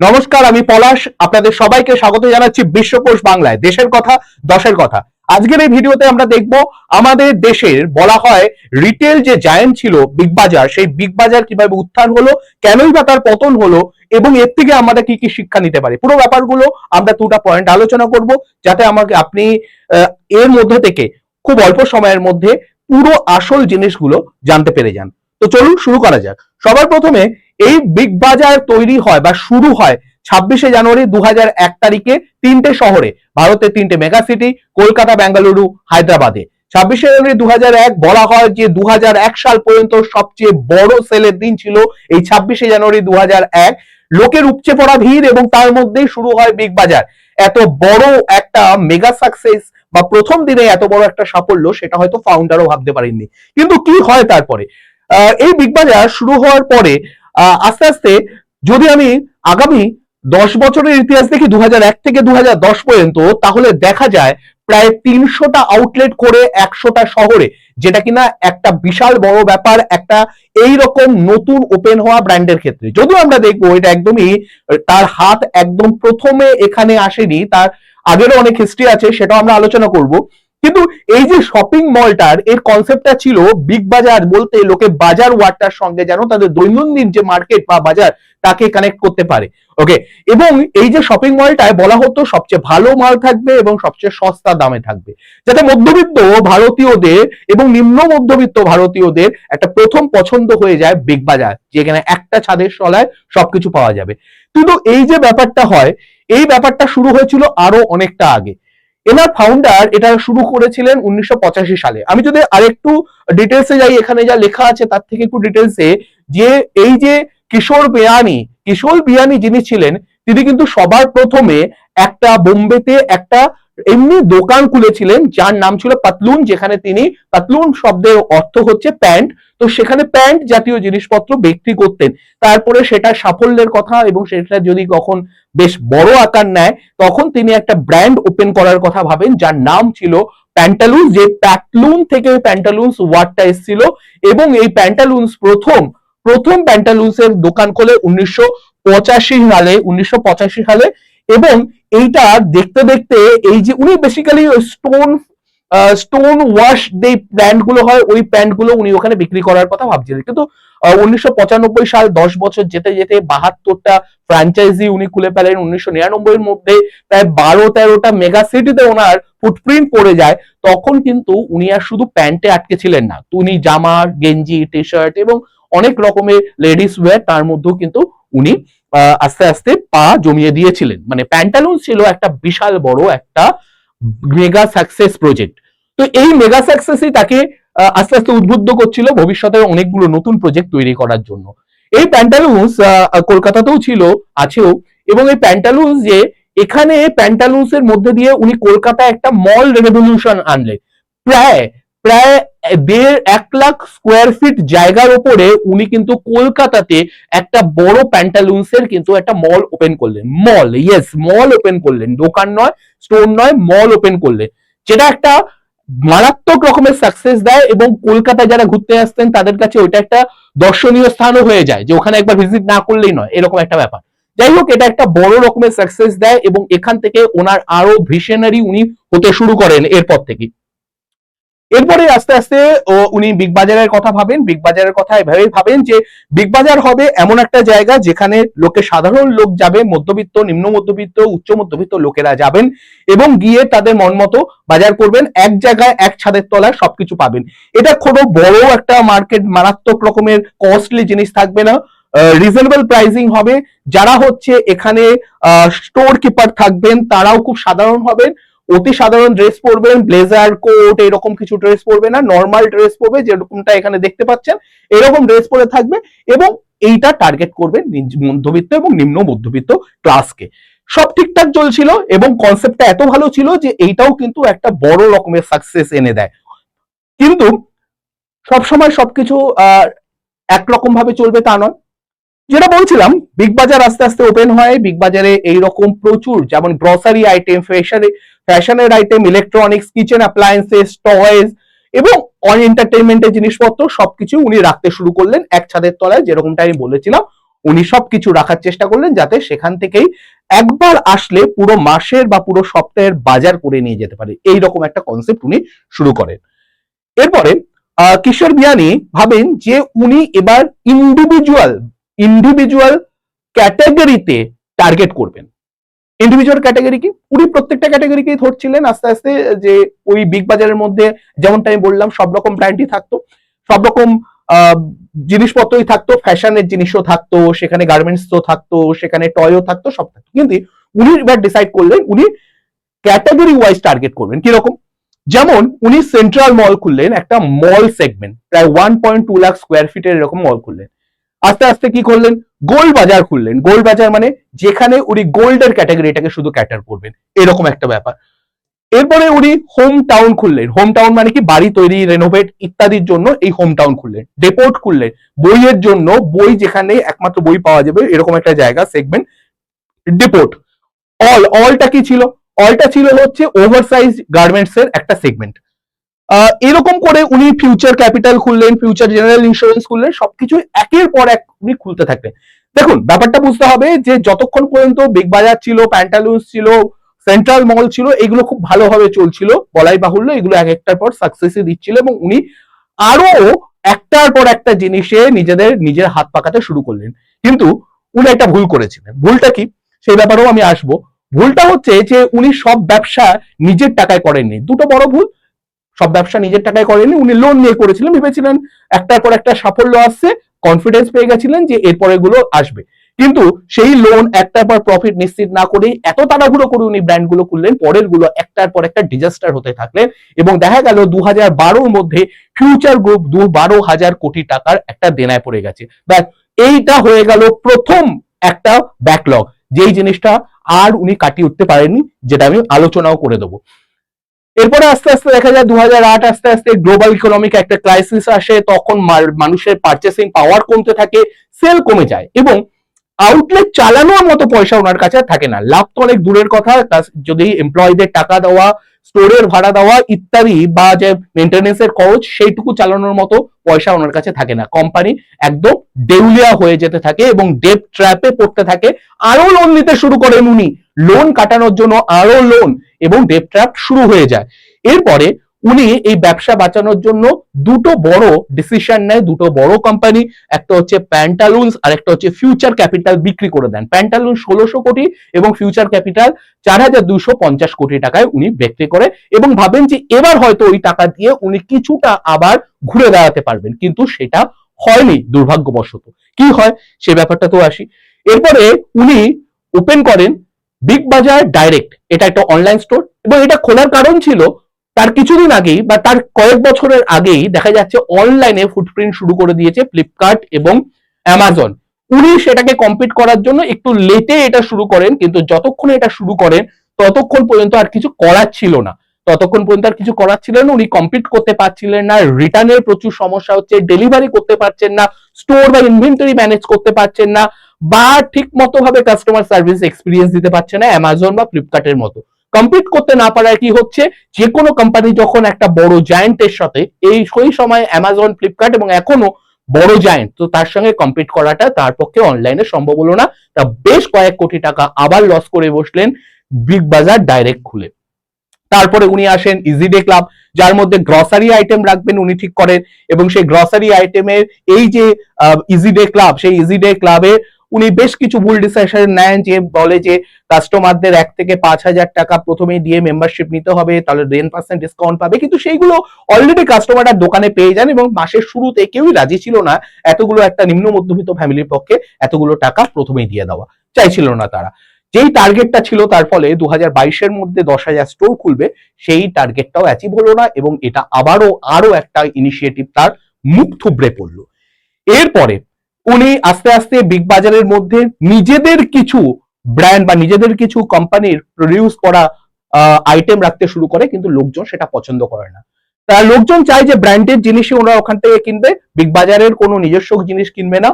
নমস্কার, আমি পলাশ। আপনাদের সবাইকে স্বাগত জানাচ্ছি বিশ্বকোষ বাংলায়। দেশের কথা, দশের কথা। আজকের এই ভিডিওতে আমরা দেখব আমাদের দেশের বলা হয় রিটেল যে জায়েন্ট ছিল বিগ বাজার, সেই বিগ বাজার কীভাবে উত্থান হলো, কেনই বা তার পতন হলো, এবং এর থেকে আমরা কি কি শিক্ষা নিতে পারি। পুরো ব্যাপারগুলো আমরা দুটা পয়েন্ট আলোচনা করব, যাতে আমাকে আপনি এর মধ্যে থেকে খুব অল্প সময়ের মধ্যে পুরো আসল জিনিসগুলো জানতে পেরে যান। তো চলুন শুরু করা যাক। সবার প্রথমে এই বিগ বাজার তৈরি হয় বা শুরু হয় ছাব্বিশে জানুয়ারি দু এক তারিখে তিনটে শহরে ভারতের তিনটে মেগা সিটি কলকাতা বেঙ্গালুরু হায়দ্রাবাদে। ছাব্বিশে জানুয়ারি দু বলা হয় যে দু সাল পর্যন্ত সবচেয়ে বড় সেলের দিন ছিল এই ছাব্বিশে জানুয়ারি দু লোকের উপচে পড়া ভিড় এবং তার মধ্যেই শুরু হয় বিগ বাজার এত বড় একটা মেগা সাকসেস বা প্রথম দিনে এত বড় একটা সাফল্য সেটা হয়তো ফাউন্ডারও ভাবতে পারেননি। কিন্তু কি হয় তারপরে? এই বিগ বাজার শুরু হওয়ার পরে আস্তে আস্তে যদি আমি আগামী দশ বছরের ইতিহাস দেখি দু হাজার এক থেকে দু হাজার দশ পর্যন্ত, তাহলে দেখা যায় প্রায় তিনশোটা আউটলেট করে একশোটা শহরে, যেটা কিনা একটা বিশাল বড় ব্যাপার, একটা এই রকম নতুন ওপেন হওয়া ব্র্যান্ডের ক্ষেত্রে। যদিও আমরা দেখব এটা একদমই, তার হাত একদম প্রথমে এখানে আসেনি, তার আগেরও অনেক হিস্ট্রি আছে, সেটাও আমরা আলোচনা করব। কিন্তু এই যে শপিং মলটার এর কনসেপ্টটা ছিল বিগ বাজার বলতে লোকে বাজার ওয়ার্ডটার সঙ্গে যেন তাদের দৈনন্দিন যে মার্কেট বা বাজার তাকে কানেক্ট করতে পারে। ওকে এবং এই যে শপিং মলটায় বলা হতো সবচেয়ে ভালো মাল থাকবে এবং সবচেয়ে সস্তা দামে থাকবে। যাতে মধ্যবিত্ত ভারতীয়দের এবং নিম্ন মধ্যবিত্ত ভারতীয়দের একটা প্রথম পছন্দ হয়ে যায় বিগ বাজার যেখানে একটা ছাদের তলায় সবকিছু পাওয়া যাবে। কিন্তু এই যে ব্যাপারটা হয়, এই ব্যাপারটা শুরু হয়েছিল আরও অনেকটা আগে। এনার ফাউন্ডার এটা শুরু করেছিলেন উনিশশো পঁচাশি সালে। আমি যদি আরেকটু ডিটেলসে যাই, এখানে যা লেখা আছে তার থেকে একটু ডিটেলসে যে এই যে কিশোর বিয়ানি কিশোর বিয়ানি যিনি ছিলেন, তিনি কিন্তু সবার প্রথমে একটা বোম্বেতে একটা এমনি দোকান খুলেছিলেন, যার নাম ছিল পাতলুন, যেখানে তিনি, পাতলুন শব্দের অর্থ হচ্ছে প্যান্ট, তো সেখানে প্যান্ট জাতীয় জিনিসপত্র বিক্রি করতেন। তারপরে সেটা সাফল্যের কথা এবং সেটা যদি কখন বেশ বড় আকার নেয়, তখন তিনি একটা ব্র্যান্ড ওপেন করার কথা ভাবেন, যার নাম ছিল প্যান্টালুন্স যে প্যাটলুন থেকে প্যান্টালুন্স ওয়ার্ডটা এসেছিল এবং এই প্যান্টালুন্স প্রথম প্রথম প্যান্টালুন্স এর দোকান খোলে উনিশশো পঁচাশি সালে, উনিশশো পঁচাশি সালে এবং এইটা দেখতে দেখতে এই যে উনি বেসিক্যালি স্টোন স্টোন ওয়াশ যে প্যান্টগুলো হয়, ওই প্যান্টগুলো উনি ওখানে বিক্রি করার কথা ভাবছিলেন। কিন্তু উনিশশো পঁচানব্বই সাল দশ বছর যেতে যেতে বাহাত্তরটা ফ্র্যাঞ্চাইজি উনি খুলে ফেলেন। উনিশশো নিরানব্বই এর মধ্যে প্রায় বারো তেরোটা মেগা সিটিতে ওনার ফুটপ্রিন্ট পড়ে যায়। তখন কিন্তু উনি আর শুধু প্যান্টে আটকে ছিলেন না। উনি জামা, গেঞ্জি টি শার্ট এবং অনেক রকমের লেডিস ওয়্যার তার মধ্যেও কিন্তু উনি আস্তে আস্তে পা জমিয়ে দিয়েছিলেন। মানে প্যান্টালুন ছিল একটা বিশাল বড় একটা মেগা সাকসেস প্রজেক্ট। তো এই মেগা সাকসেসই তাকে আস্তে আস্তে উদ্বুদ্ধ করছিল ভবিষ্যতে অনেকগুলো নতুন প্রজেক্ট তৈরি করার জন্য। এই প্যান্টালুন্স কলকাতাতেও ছিল, আছেও, এবং এই প্যান্টালুন্স যে এখানে প্যান্টালুন্স এর মধ্যে দিয়ে উনি কলকাতায় একটা মল রেভলিউশন আনলেন। প্রায় প্রায় দেড় এক লাখ স্কোয়ার ফিট জায়গার উপরে উনি কিন্তু কলকাতাতে একটা বড় প্যান্টালুন্স এর কিন্তু একটা মল ওপেন করলেন। মল ইয়েস মল ওপেন করলেন। দোকান নয় স্টোর নয় মল ওপেন করলেন। যেটা একটা মারাত্মক রকমের সাকসেস দেয় এবং কলকাতা যারা ঘুরতে আসতেন, তাদের কাছে ওইটা একটা দর্শনীয় স্থানও হয়ে যায়, যে ওখানে একবার ভিজিট না করলেই নয়। এরকম একটা ব্যাপার। যাই হোক, এটা একটা বড় রকমের সাকসেস দেয় এবং এখান থেকে ওনার আরও ভিশনারি উনি হতে শুরু করেন এরপর থেকে। এরপরে আস্তে আস্তে উনি বিগ বাজারের কথা ভাবেন। বিগ বাজারের কথা এভাবেই ভাবেন যে বিগ বাজার হবে এমন একটা জায়গা যেখানে লোকে সাধারণ লোক যাবে, মধ্যবিত্ত, নিম্ন মধ্যবিত্ত, উচ্চ মধ্যবিত্ত লোকেরা যাবেন এবং গিয়ে তাদের মন মতো বাজার করবেন। এক জায়গায় এক ছাদের তলায় সবকিছু পাবেন। এটা কোনো বড় একটা মার্কেট মারাত্মক রকমের কস্টলি জিনিস থাকবে না। রিজনেবল প্রাইসিং হবে। যারা হচ্ছে এখানে স্টোর কিপার থাকবেন, তারাও খুব সাধারণ হবেন। অতি সাধারণ ড্রেস পরবেন ব্লেজার কোট এরকম কিছু ড্রেস পরবে না নর্মাল ড্রেস পরবে, যেরকমটা এখানে দেখতে পাচ্ছেন, এরকম ড্রেস পরে থাকবে এবং এইটা টার্গেট করবে নিজ- মধ্যবিত্ত এবং নিম্ন মধ্যবিত্ত ক্লাসকে সব ঠিকঠাক চলছিল এবং কনসেপ্টটা এত ভালো ছিল যে এইটাও কিন্তু একটা বড় রকমের সাকসেস এনে দেয়। কিন্তু সবসময় সবকিছু একরকম ভাবে চলবে তা নয়। যেটা বলছিলাম বিগ বাজার আস্তে আস্তে ওপেন হয় বিগ বাজারে এইরকম প্রচুর, যেমন গ্রসারি আইটেম ফ্যাশন ফ্যাশনের item electronics kitchen appliances toys এবং অন এন্টারটেনমেন্টের জিনিসপত্র সবকিছু উনি রাখতে শুরু করলেন এক ছাদের তলায়, যেরকমটা আমি বলেছিলাম। উনি সবকিছু রাখার চেষ্টা করলেন যাতে সেখান থেকেই একবার আসলে পুরো মাসের বা পুরো সপ্তাহের বাজার করে নিয়ে যেতে পারে। এই রকম একটা কনসেপ্ট উনি শুরু করেন। এরপরে কিশোর বিয়ানি ভাবেন যে উনি এবার ইন্ডিভিজুয়াল ইন্ডিভিজুয়াল ক্যাটাগরিতে টার্গেট করবেন। ইন্ডিভিজুয়াল ক্যাটাগরি কি? উনি প্রত্যেকটা ক্যাটাগরিকেই ধরছিলেন? আস্তে আস্তে যে ওই বিগ বাজারের মধ্যে যেমনটা আমি বললাম, সব রকম ব্র্যান্ডই থাকতো। সব রকম জিনিসপত্রই থাকতো ফ্যাশনের জিনিসও থাকতো, সেখানে গার্মেন্টস তো থাকতো, সেখানে টয়ও থাকতো, সব থাকতো। কিন্তু উনি এবার ডিসাইড করলেন, উনি ক্যাটাগরি ওয়াইজ টার্গেট করবেন। কীরকম? যেমন উনি সেন্ট্রাল মল খুললেন, একটা মল সেগমেন্ট প্রায় one point two lakh square ফিটের এরকম মল খুললেন। আস্তে আস্তে কি করলেন? গোল্ড বাজার খুললেন। গোল্ড বাজার মানে যেখানে উনি গোল্ডের ক্যাটাগরিটাকে শুধু ক্যাটার করবেন। এরকম একটা ব্যাপার। এরপরে উনি হোম টাউন খুললেন। হোম টাউন মানে কি? বাড়ি তৈরি রেনোভেট ইত্যাদির জন্য এই হোম টাউন খুললেন। ডেপোর্ট খুললেন। বইয়ের জন্য বই যেখানে একমাত্র বই পাওয়া যাবে, এরকম একটা জায়গা সেগমেন্ট ডেপোর্ট অল অলটা কি ছিল? অলটা ছিল হচ্ছে ওভারসাইজ গার্মেন্টস এর একটা সেগমেন্ট এরকম করে উনি ফিউচার ক্যাপিটাল খুললেন ফিউচার জেনারেল ইন্স্যুরেন্স খুললেন সবকিছু একের পর এক উনি খুলতে থাকলেন। দেখুন, ব্যাপারটা বুঝতে হবে যে যতক্ষণ পর্যন্ত বিগ বাজার ছিল প্যান্টালুন্স ছিল সেন্ট্রাল মল ছিল, এগুলো খুব ভালোভাবে চলছিল, বলাই বাহুল্য, এগুলো এক একটার পর সাকসেসই দিচ্ছিল এবং উনি আরও একটার পর একটা জিনিসে নিজেদের, নিজের হাত পাকাতে শুরু করলেন। কিন্তু উনি একটা ভুল করেছিলেন। ভুলটা কি? সেই ব্যাপারেও আমি আসব। ভুলটা হচ্ছে যে উনি সব ব্যবসা নিজের টাকায় করেননি। দুটো বড় ভুল সব ব্যবসা নিজের টাকায় করেননি উনি লোন নিয়ে করেছিলেন, ভেবেছিলেন একটার পর একটা সাফল্য আসছে কনফিডেন্স পেয়ে গেছিলেন যে এরপরে গুলো আসবে। কিন্তু সেই লোন একটার পর প্রফিট নিশ্চিত না করে এত তাড়াহুড়ো করে উনি ব্র্যান্ডগুলো খুললেন, পরেরগুলো একটার পর একটা ডিজাস্টার হতে থাকলেন এবং দেখা গেল দু হাজার মধ্যে ফিউচার গ্রুপ দু বারো হাজার কোটি টাকার একটা দেনায় পড়ে গেছে। ব্যাস, এইটা হয়ে গেল প্রথম একটা ব্যাকলগ যেই জিনিসটা আর উনি কাটিয়ে উঠতে পারেননি, যেটা আমি আলোচনাও করে দেবো। এরপরে আস্তে আস্তে দেখা যায় দু আস্তে আস্তে গ্লোবাল ইকোনমিক একটা ক্রাইসিস আসে, তখন মানুষের পার্চেসিং পাওয়ার কমতে থাকে সেল কমে যায় এবং আউটলেট চালানোর মতো পয়সা ওনার কাছে থাকে না। লাভ তো অনেক দূরের কথা যদি এমপ্লয়ীদের টাকা দেওয়া স্টোরের ভাড়া দেওয়া ইত্যাদি বা যে মেনটেন্যান্সের খরচ, সেইটুকু চালানোর মতো পয়সা ওনার কাছে থাকে না। কোম্পানি একদম দেউলিয়া হয়ে যেতে থাকে এবং ডেপ ট্র্যাপে পড়তে থাকে। আরও লোন নিতে শুরু করেন উনি। লোন কাটানোর জন্য আরও লোন এবং ডেপ ট্র্যাপ শুরু হয়ে যায়। এরপরে উনি এই ব্যবসা বাঁচানোর জন্য দুটো বড় ডিসিশন নেয়, দুটো বড় কোম্পানি একটা হচ্ছে প্যান্টালুন্স আর একটা হচ্ছে ফিউচার ক্যাপিটাল বিক্রি করে দেন। প্যান্টালুন ষোলোশো কোটি এবং ফিউচার ক্যাপিটাল চার হাজার দুইশো পঞ্চাশ কোটি টাকায় উনি বিক্রি করে এবং ভাবেন যে এবার হয়তো ওই টাকা দিয়ে উনি কিছুটা আবার ঘুরে দাঁড়াতে পারবেন, কিন্তু সেটা হয়নি দুর্ভাগ্যবশত। কি হয়? সে ব্যাপারটা তো আসি। এরপরে উনি ওপেন করেন বিগ বাজার ডাইরেক্ট এটা একটা অনলাইন স্টোর এবং এটা খোলার কারণ ছিল তার কিছুদিন আগেই বা তার কয়েক বছরের আগেই দেখা যাচ্ছে অনলাইনে ফুটপ্রিন্ট শুরু করে দিয়েছে ফ্লিপকার্ট এবং অ্যামাজন উনি সেটাকে কম্পিট করার জন্য একটু লেটে এটা শুরু করেন, কিন্তু যতক্ষণ এটা শুরু করেন, ততক্ষণ পর্যন্ত আর কিছু করার ছিল না। ততক্ষণ পর্যন্ত আর কিছু করার ছিল না, উনি কমপ্লিট করতে পারছিলেন না রিটার্নের প্রচুর সমস্যা হচ্ছে ডেলিভারি করতে পারছেন না স্টোর বা ইনভেন্টরি ম্যানেজ করতে পারছেন না বা ঠিক মতো ভাবে কাস্টমার সার্ভিস এক্সপিরিয়েন্স দিতে পারছে না অ্যামাজন বা ফ্লিপকার্টের মতো। কমপ্লিট করতে না পারায় কি হচ্ছে? যে কোনো কোম্পানি যখন একটা বড় জায়ান্টের সাথে, এই সেই সময় অ্যামাজন ফ্লিপকার্ট এবং এখনও বড় জায়ান্ট তো তার সঙ্গে কম্পিট করাটা তার পক্ষে অনলাইনে সম্ভব হলো না। তা বেশ কয়েক কোটি টাকা আবার লস করে বসলেন বিগ বাজার ডাইরেক্ট খুলে। তারপরে উনি আসেন ইজি ডে ক্লাব যার মধ্যে গ্রসারি আইটেম রাখবেন উনি ঠিক করেন এবং সেই গ্রসারি আইটেমের এই যে ইজি ডে ক্লাব সেই ইজি ডে ক্লাবে উনি বেশ কিছু ভুল ডিসিশন নেন যে বলে যে কাস্টমারদের এক থেকে পাঁচ হাজার টাকা প্রথমেই দিয়ে মেম্বারশিপ নিতে হবে, তাহলে টেন পার্সেন্ট ডিসকাউন্ট পাবে। কিন্তু সেইগুলো অলরেডি কাস্টমাররা দোকানে পেয়ে যান এবং মাসের শুরুতে কেউই রাজি ছিল না এতগুলো একটা নিম্ন মধ্যবিত্ত ফ্যামিলির পক্ষে এতগুলো টাকা প্রথমেই দিয়ে দেওয়া। চাইছিল না তারা। যেই টার্গেটটা ছিল তার ফলে দু হাজার বাইশের মধ্যে দশ হাজার স্টোর খুলবে, সেই টার্গেটটাও অ্যাচিভ হলো না এবং এটা আবারও আরও একটা ইনিশিয়েটিভ তার মুখ থুবড়ে পড়ল। এরপরে উনি আস্তে আস্তে বিগ বাজারের মধ্যে নিজেদের কিছু ব্র্যান্ড বা নিজেদের কিছু কোম্পানির প্রডিউস করা আইটেম রাখতে শুরু করে, কিন্তু লোকজন সেটা পছন্দ করে না। তারা লোকজন চায় যে ব্র্যান্ডেড জিনিসই ওরা ওখান থেকে কিনবে বিগ বাজারের কোনো নিজস্ব জিনিস কিনবে না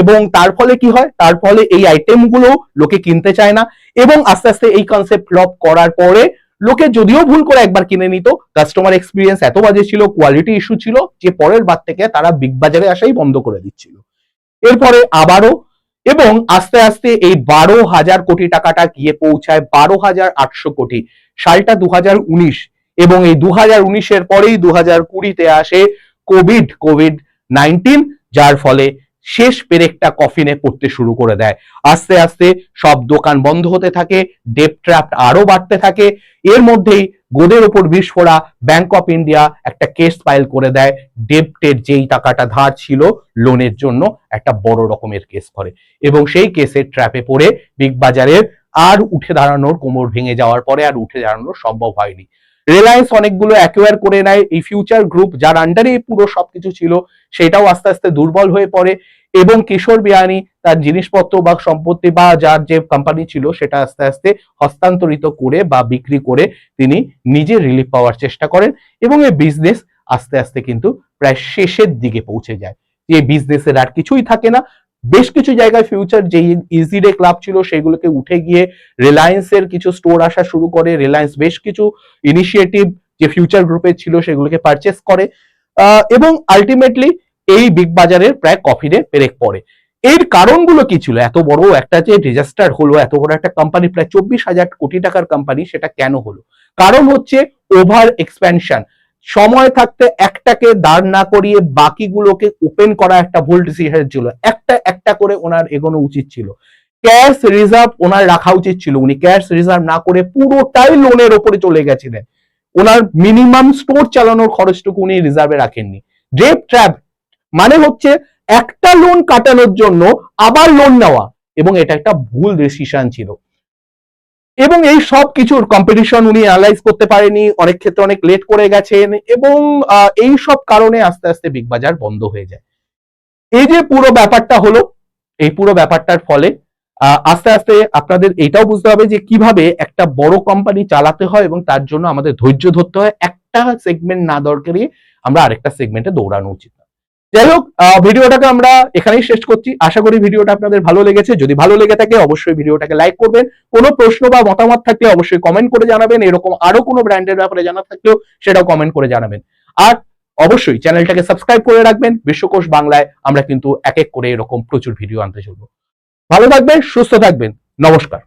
এবং তার ফলে কি হয়? তার ফলে এই আইটেমগুলো লোকে কিনতে চায় না, এবং আস্তে আস্তে এই কনসেপ্ট ফ্লপ করার পরে লোকে যদিও ভুল করে একবার কিনে নিত কাস্টমার এক্সপিরিয়েন্স এত বাজে ছিল কোয়ালিটি ইস্যু ছিল, যে পরের বার থেকে তারা বিগ বাজারে আসাই বন্ধ করে দিচ্ছিল। এরপরে আবারও এবং আস্তে আস্তে এই বারো হাজার কোটি টাকাটা গিয়ে পৌঁছায় বারো হাজার আটশো কোটি। সালটা দু উনিশ এবং এই দু হাজার উনিশের পরেই দু হাজার কুড়িতে আসে কোভিড কোভিড নাইন্টিন, যার ফলে শেষ পেরেকটা কফিনে পড়তে শুরু করে দেয়। আস্তে আস্তে সব দোকান বন্ধ হতে থাকে, ডেপ ট্র্যাপ আরও বাড়তে থাকে। এর মধ্যেই গোদের ওপর পড়া ব্যাংক অফ ইন্ডিয়া একটা কেস ফাইল করে দেয়। ডেপ্টের যেই টাকাটা ধার ছিল লোনের জন্য একটা বড় রকমের কেস করে। এবং সেই কেসের ট্র্যাপে পড়ে বিগ বাজারের আর উঠে দাঁড়ানোর কোমর ভেঙে যাওয়ার পরে আর উঠে দাঁড়ানো সম্ভব হয়নি। রিলায়েন্স অনেকগুলো অ্যাকোয়ার করে নেয়। এই ফিউচার গ্রুপ যার আন্ডারে পুরো সবকিছু ছিল, সেটাও আস্তে আস্তে দুর্বল হয়ে পড়ে এবং কিশোর বিয়ানি তার জিনিসপত্র বা সম্পত্তি বা যার যে কোম্পানি ছিল, সেটা আস্তে আস্তে হস্তান্তরিত করে বা বিক্রি করে তিনি নিজে রিলিফ পাওয়ার চেষ্টা করেন এবং এই বিজনেস আস্তে আস্তে কিন্তু প্রায় শেষের দিকে পৌঁছে যায়। যে বিজনেসের আর কিছুই থাকে না। বেশ কিছু জায়গায় ফিউচার যে ইজি ডে ক্লাব ছিল সেগুলোকে উঠে গিয়ে রিলায়েন্সের কিছু স্টোর আসা শুরু করে রিলায়েন্স বেশ কিছু ইনিশিয়েটিভ যে ফিউচার গ্রুপের ছিল সেগুলোকে পারচেস করে এবং আলটিমেটলি এই বিগ বাজারের প্রায় কফিনে পেরেক পড়ে। এর কারণগুলো কি ছিল? এত বড় একটা যে ডিজাস্টার হলো, এত বড় একটা কোম্পানি প্রায় চব্বিশ হাজার কোটি টাকার কোম্পানি সেটা কেন হলো? কারণ হচ্ছে ওভার এক্সপ্যানশন সময় থাকতে একটাকে দাঁড় না করিয়ে বাকিগুলোকে ওপেন করা একটা ভুল ডিসিশন ছিল। একটা একটা করে ওনার এগোনো উচিত ছিল। ক্যাশ রিজার্ভ ওনার রাখা উচিত ছিল। উনি ক্যাশ রিজার্ভ না করে পুরোটাই লোনের ওপরে চলে গেছিলেন। ওনার মিনিমাম স্টোর চালানোর খরচটুকু উনি রিজার্ভে রাখেননি। ডেপ ট্র্যাপ মানে হচ্ছে একটা লোন কাটানোর জন্য আবার লোন নেওয়া। এবং এটা একটা ভুল ডিসিশন ছিল। এবং এই সব কিছুর কম্পিটিশন উনি অ্যানালাইজ করতে পারেনি, অনেক ক্ষেত্রে অনেক লেট করে গেছেন এবং এই সব কারণে আস্তে আস্তে বিগ বাজার বন্ধ হয়ে যায়। এই যে পুরো ব্যাপারটা হলো, এই পুরো ব্যাপারটার ফলে আস্তে আস্তে আপনাদের এটাও বুঝতে হবে যে কীভাবে একটা বড় কোম্পানি চালাতে হয় এবং তার জন্য আমাদের ধৈর্য ধরতে হয়। একটা সেগমেন্ট না দরকারি আমরা আরেকটা সেগমেন্টে দৌড়ানো উচিত যাই হোক ভিডিওটাকে আমরা এখানেই শেষ করছি। আশা করি ভিডিওটা আপনাদের ভালো লেগেছে। যদি ভালো লেগে থাকে, অবশ্যই ভিডিওটাকে লাইক করবেন। কোনো প্রশ্ন বা মতামত থাকলে অবশ্যই কমেন্ট করে জানাবেন। এরকম আরও কোনো ব্র্যান্ডের ব্যাপারে জানা থাকলেও সেটাও কমেন্ট করে জানাবেন। আর অবশ্যই চ্যানেলটাকে সাবস্ক্রাইব করে রাখবেন। বিশ্বকোষ বাংলায় আমরা কিন্তু এক এক করে এরকম প্রচুর ভিডিও আনতে চলবো। ভালো থাকবেন, সুস্থ থাকবেন। নমস্কার।